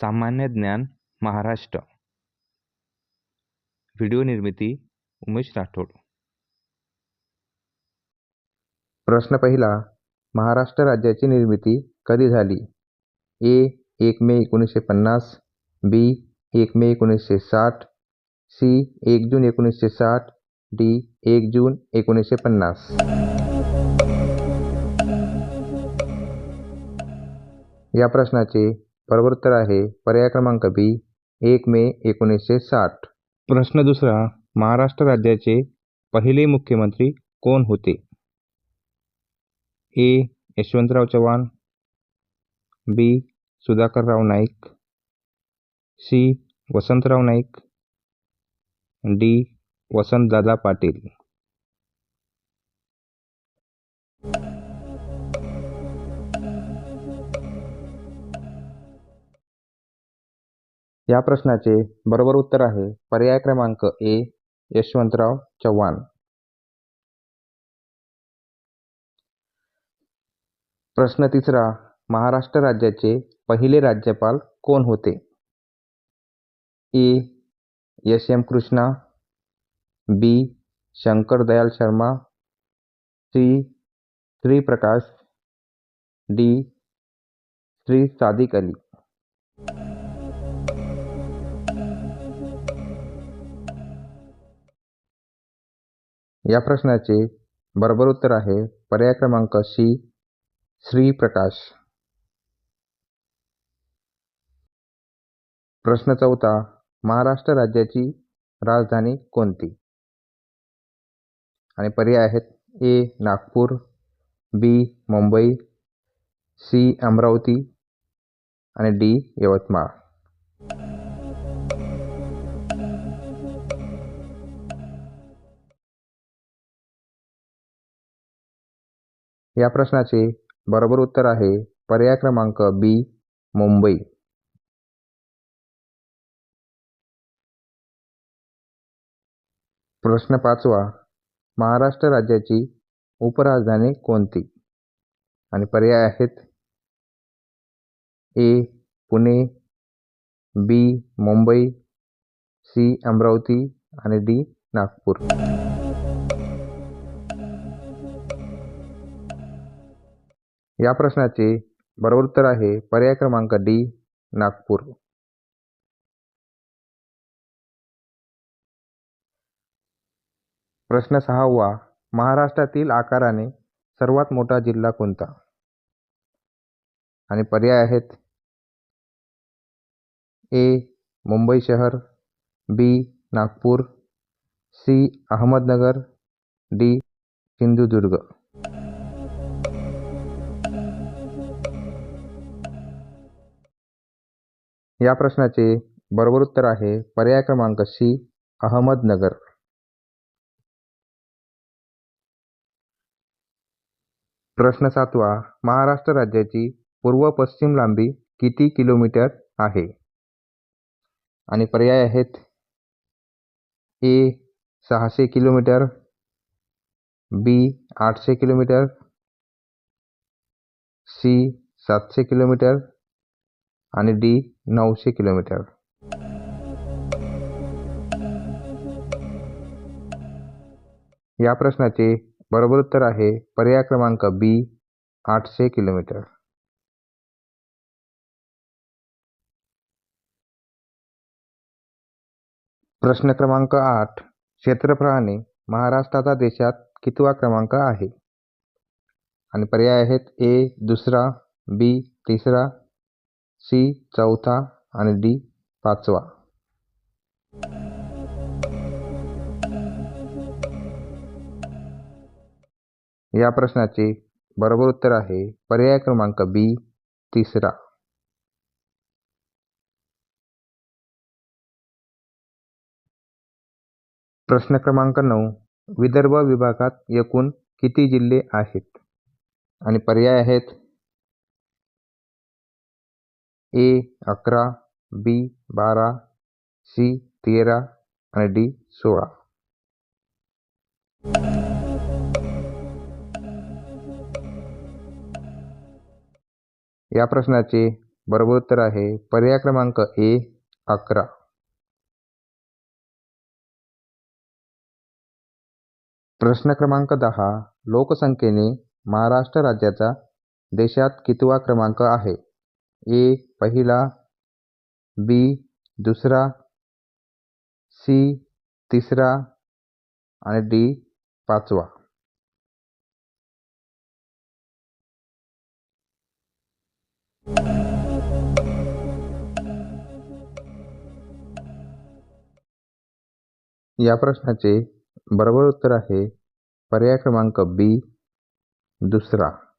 सामान्य ज्ञान महाराष्ट्र. व्हिडिओ निर्मिती उमेश राठोड. प्रश्न पहिला महाराष्ट्र राज्याची निर्मिती कधी झाली? ए एक मे एकोणीसशे पन्नास बी एक मे एकोणीसशे साठ सी एक जून एकोणीसशे साठ डी एक जून एकोणीसशे पन्नास. या प्रश्नाचे बरोबर उत्तर आहे. पर्याय क्रमांक बी. एक मे एकोणीसशे साठ. प्रश्न दुसरा. महाराष्ट्र राज्याचे पहिले मुख्यमंत्री कोण होते? A. Yashwantrao Chavan. B. Sudhakarrao Naik. C. Vasantrao Naik. D. Vasantdada Patil. या प्रश्नाचे बरोबर उत्तर आहे पर्याय क्रमांक ए यशवंतराव चव्हाण. प्रश्न तिसरा महाराष्ट्र राज्याचे पहिले राज्यपाल कोण होते? A S M Krishna B Shankar Dayal Sharma C Shriprakash D Shri Sadiq Ali. या प्रश्नाचे बरोबर उत्तर आहे पर्याय क्रमांक सी श्रीप्रकाश प्रश्न चौथा महाराष्ट्र राज्याची राजधानी कोणती? आणि पर्याय आहेत A Nagpur B Mumbai C Amravati आणि डी यवतमाळ. या प्रश्नाचे बरोबर उत्तर आहे पर्याय क्रमांक बी मुंबई. प्रश्न पाचवा महाराष्ट्र राज्याची उपराजधानी कोणती? आणि पर्याय आहेत A Pune B Mumbai C Amravati आणि डी नागपूर. या प्रश्नाचे बरोबर उत्तर आहे पर्याय क्रमांक डी नागपूर. प्रश्न सहावा महाराष्ट्रातील आकाराने सर्वात मोठा जिल्हा कोणता? आणि पर्याय आहेत ए मुंबई शहर B Nagpur C Ahmednagar D Sindhudurg. या प्रश्नाचे बरोबर उत्तर आहे पर्याय क्रमांक सी अहमदनगर. प्रश्न सातवा महाराष्ट्र राज्याची पूर्व पश्चिम लांबी किती किलोमीटर आहे? आणि पर्याय आहेत ए सहाशे किलोमीटर बी आठशे किलोमीटर सी सातशे किलोमीटर आणि डी नऊशे किलोमीटर. या प्रश्नाचे बरोबर उत्तर आहे पर्याय क्रमांक बी आठशे किलोमीटर. प्रश्न क्रमांक आठ क्षेत्रफळाने महाराष्ट्राचा देशात कितवा क्रमांक आहे? आणि पर्याय आहेत ए दुसरा बी तिसरा सी चौथा आणि डी पाचवा. या प्रश्नाचे बरोबर उत्तर आहे पर्याय क्रमांक बी तिसरा. प्रश्न क्रमांक नऊ विदर्भ विभागात एकूण किती जिल्हे आहेत? आणि पर्याय आहेत ए अकरा बी बारा सी तेरा आणि डी सोळा. या प्रश्नाचे बरोबर उत्तर आहे पर्याय क्रमांक ए अकरा. प्रश्न क्रमांक दहा लोकसंख्येने महाराष्ट्र राज्याचा देशात कितवा क्रमांक आहे? ए पहिला बी दुसरा सी तिसरा आणि डी पाचवा. या प्रश्नाचे बरोबर उत्तर आहे पर्याय क्रमांक बी दुसरा.